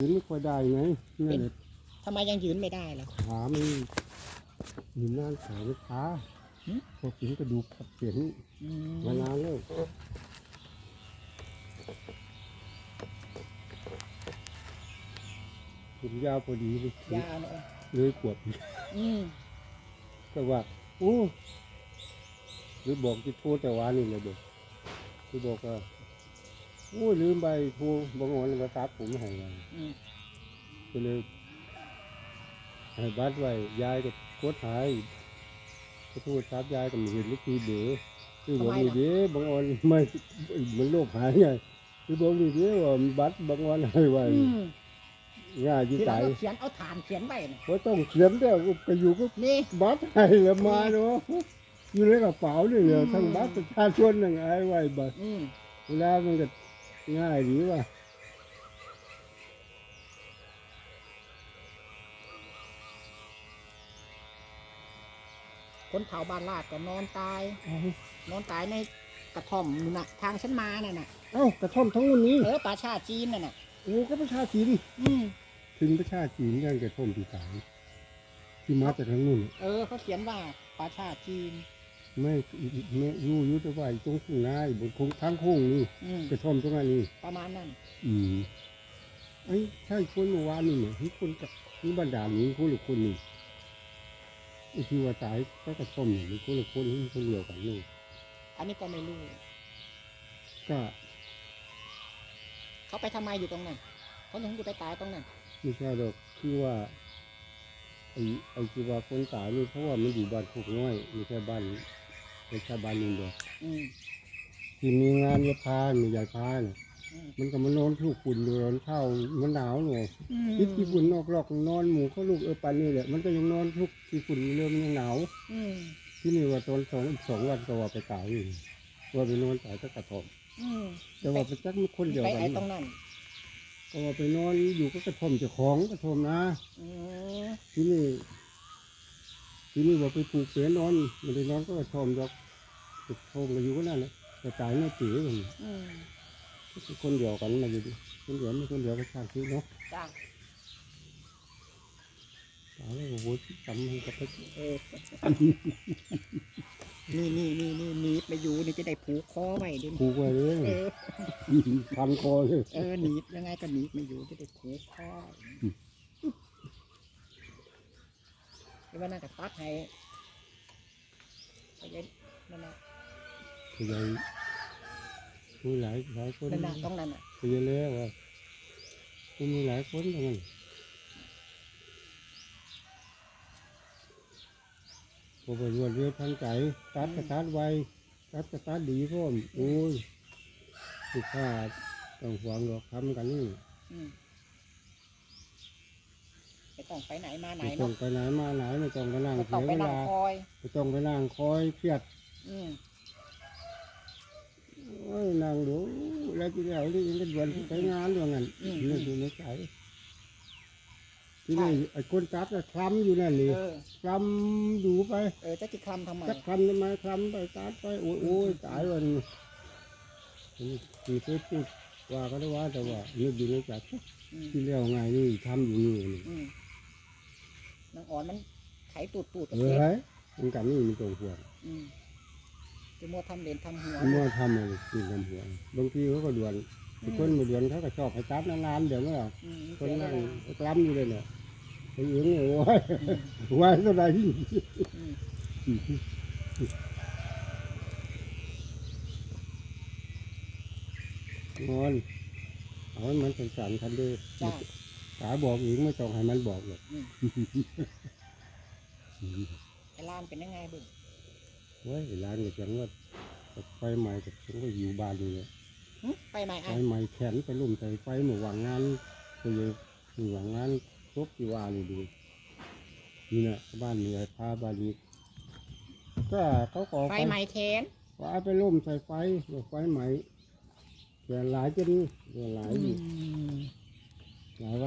ยืนไม่ค่อยได้ไงนั่นแหละทำไมยังยืนไม่ได้ล่ะขามันมีน่านขาไม่ขาหึพอกินกระดูกขัดเสียนอืมมานานแล้วผมยาวพอดีเลยยาวเนอะเลยขวบอืมก็ว่าโอ้หรือบอกที่โทรแต่วานี่เลยเด็กคือบอกว่า โอ้ลืมไปโทรบางวันมาตัดผมให้ไงอืมก็เลยให้บัตรไว้ยายก็กดหายก็โทษครับยายก็ไม่เห็นลูกทีเดือคือบอกนี่เด้บางวันไม่มันโรคหายไงคือบอกนี่เด้ว่าบัตรบางวันให้ไว้อืมง่ายทียิ่หใจลังก็เขียนเอาฐานเขียนไว้น่ะว่าต้องเขียนแล้วก็อยู่ก็ นี่ บัตรให้แล้วมาเนาะอยู่ในกระเป๋านี่เลยอืม ทั้งบัตรประชาชนนั่งไอ้ไว้บัตรอืมเวลามันก็ ง่ายดีว่ะคนเผาบ้านลาดก็นอนตายนอนตายในกระท่อมนู่นน่ะ ทางฉันมาน่ะน่ะเอ้ากระท่อมทั้งวันนี้เออป่าชาจีนน่ะน่ะ โอ้ก็ประชาจีนอืมถึงประชาจีนยังกระท่อมที่สามที่มาจากทางนู้น เออเขาเขียนว่าป่าชาจีน ไม่ไม่รู้อยุทธวายตรงข้างหน้าบนโค้งทางโค้งนี่อืมกระท่อมตรงนั้นนี่ประมาณนั้น อืมไอ้ยใช่คนเมื่อวานนี่เนี่ยที่คนกับนี่บรรดานี้คนหรือคนนี่ไอ้ที่ว่าตายก็กระท่อมเนี่ยมันคนละคนนี่คนเดียวกันนี่อันนี้ก็ไม่รู้ ก็เขาไปทำไมอยู่ตรงนั้นเขาถึงจะไปตายตรงนั้น ไม่ใช่หรอกที่ว่าไอ้ไอ้ที่ว่าคนตายนี่เพราะว่ามันอยู่บ้านพวกน้อยไม่ใช่บ้าน ไม่ใช่บ้านนึงเดียวอืมที่มีงานยาพามียายพาเนี่ยอืมมันก็มานอนทุกฝุ่นนอนเข้ามันหนาวหน่อยคิดที่ฝุ่นนอกรอกนอนหมูเขาลูกเออปันนี่แหละมันก็ยังนอนทุกที่ฝุ่นเริ่มยังหนาว อืมที่นี่ว่าตอนสองสองวันก็ว่าไปตายอยู่ว่าไปนอนตายก็กระท่อมอืมแต่ว่าไปจักมันคนเดียวไปกัไอ้นตรงนั้นก็ว่าไปนอนอยู่ก็กระท่อมเจ้าของกระท่อมนะ อืมที่นี่ ที่นี่ว่าไปปลูกเสือนอนมันได้นอนก็กระท่อมดอกกระท่อมก็อยู่ก็นั่นแหละแต่ตายไม่ตีมันอืมคนเดียวกันมาอยู่ดิคนเดียวไม่คนเดียวก็ชาติที่เนาะจ้าตายแล้วโอ้โหจำมันกับไปเออนี่นี่นี่นี่หนีบไปอยู่นี่จะได้ผูกคอไว้ดิผูกไว้เลยเออพันคอเลยเออหนีบยังไงก็หนีบไม่อยู่จะได้ผูกคอ ที่ว่านั่นก็ตัดให้ไปเย็นนั่นน่ะขยายมีหลายหลายคนนั่นน่ะตรงนั้นน่ะขยายแล้วว่ามีหลายคนตรงนั้นพอไปรวดเร็วทันใจตัดกระตัดไวตัดกระตัดดีพ่อมโอ้ยลูกค้าต้องหวังหรอกทำกันนี่อืมไม่ ต้องไปไหนมาไหนไม่ต้อเนาะงไปไหนมาไหนไม่ต้องไปนั่งไม่เสีต้องยไปเวนั่งลาคอยไม่ต้องไปนั่งคอยเครียดอืมโอ้ยนั่งดูแล้วที่แล้วนี่ก็ด่วนไปงานด้วยงั้นนี่ดูในใจที่นี่ไอ้คนตัดน่ะคลำอยู่นั่นนี่เออ คลำดูไปเออจะจิคลำทำไมจะคลำทำไมคลำไปตัดไปโอ้ยโอ้ยตายวันนี้ที่เคยพูดว่าก็ได้ว่าแต่ว่านึกอยู่ในใจอืมที่แล้วไงนี่ทำอยู่นี่นี่อืม นางอ่อนมันไถตูดตูดเออไรมันกันนี่มันตรงหัวอืมจะมัวทำเลนทำหัวเมื่อทำอะไรกินทำหัวบางทีเขาก็ด่วนคนมาด่วนเขาก็ชอบให้ตัดนานๆเดี๋ยวไม่เอาอืมคนเสียเวนั่งลากล้ำอยู่เลยเนี่ยไอ้เอียงเนี่ยโอ้ยอืมไว้เท่าไหร่ที่อืมนอนเอาให้มันเป็นสารคันเด้อจ้า ตาบอกอีกไม่ต้องให้มันบอกหรอกอืมไอ้ลานเป็นยังไงบุ๋มเว้ยร้านก็จังว่าไฟใหม่กับฉันก็อยู่บ้านนี่เลยหึไปไหมไฟอะใหม่แขนไปลุ่มใส่ไฟหมู่หวังงานก็เลยหมู่หวังงานครบที่ว่านี่ดูนี่นะบ้านนี้ไอ้พาบ้านนี้ก็เขาก่อไฟไฟไหม้แขนว่าเอาไปล่มใส่ไฟบอกไฟไหมเดือนหลายจนเดือนหลายอยู่อืมหลายวัน